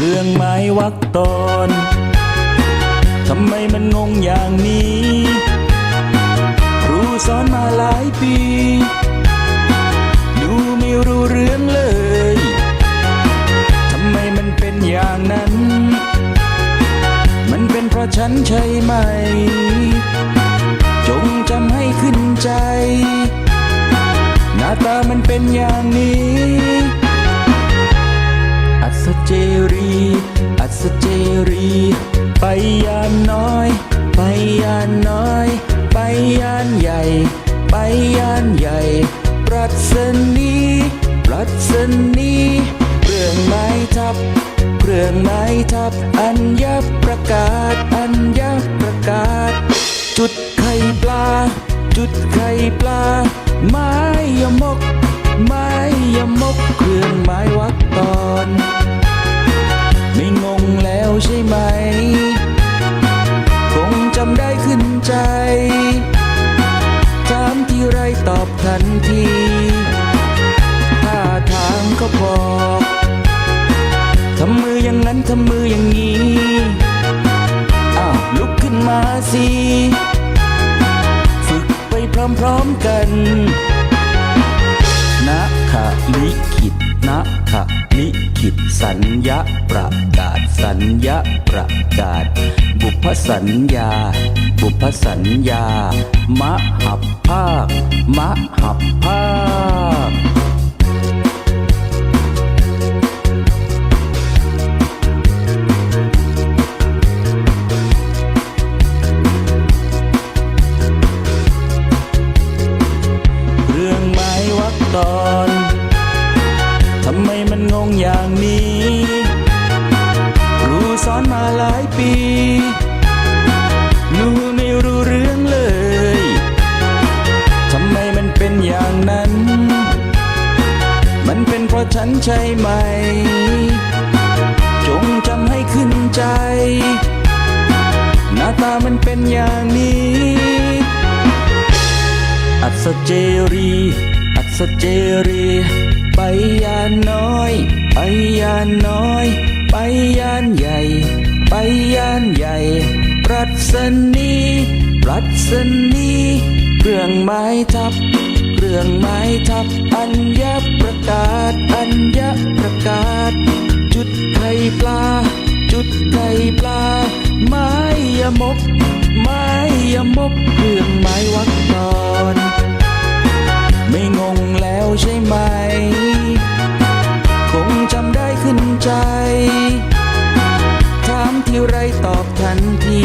เรื่องไม้วักตอนทำไมมันงงอย่างนี้ ครูสอนมาหลายปี ดูไม่รู้เรื่องเลย ทำไมมันเป็นอย่างนั้น มันเป็นเพราะฉันใช่ไหม จงจำให้ขึ้นใจ หน้าตามันเป็นอย่างนี้ เจรี อัศเจรี ไปยานน้อย ไปยานน้อย ไปยานใหญ่ ไปยานใหญ่ ปรัชนีปรัชนีเครื่องไม้ทับเครื่องไม้ทับ อัญญประกาศ อัญญประกาศ จุดไข่ปลา จุดไข่ปลา ไม้ยมก ไม้ยมก เครื่องไม้วักตอ ใจ ถามที่ไรตอบทันทีท่าทางก็บอกทำมืออย่างนั้นทำมืออย่างนี้อ้าวลุกขึ้นมาสิฝึกไปพร้อมๆกันนะขะลิขิตนะขะลิขิตสัญญาประกาศสัญญาประกาศ พสัญญา บุพสัญญามหับภาคมหับภาค ใช่ไหม จงจำให้ขึ้นใจ หน้าตามันเป็นอย่างนี้ อัศเจรี อัศเจรี ไปยานน้อย ไปยานน้อย ไปยานใหญ่ ไปยานใหญ่ปรัชนีปรัชนีเครื่องไม้ทับ เครื่องไม้ทับอัญ มก ไม้ยมกเครื่องไม้วักตอน ไม่งงแล้วใช่ไหม คงจำได้ขึ้นใจ ถามที่ไรตอบทันที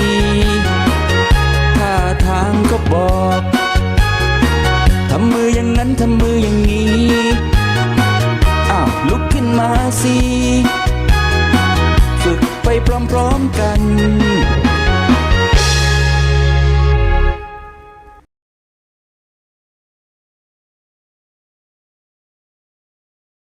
ท่าทางก็บอกทำมืออย่างนั้นทำมืออย่างนี้ อ้าวลุกขึ้นมาสิ ฝึกไปพร้อมๆกัน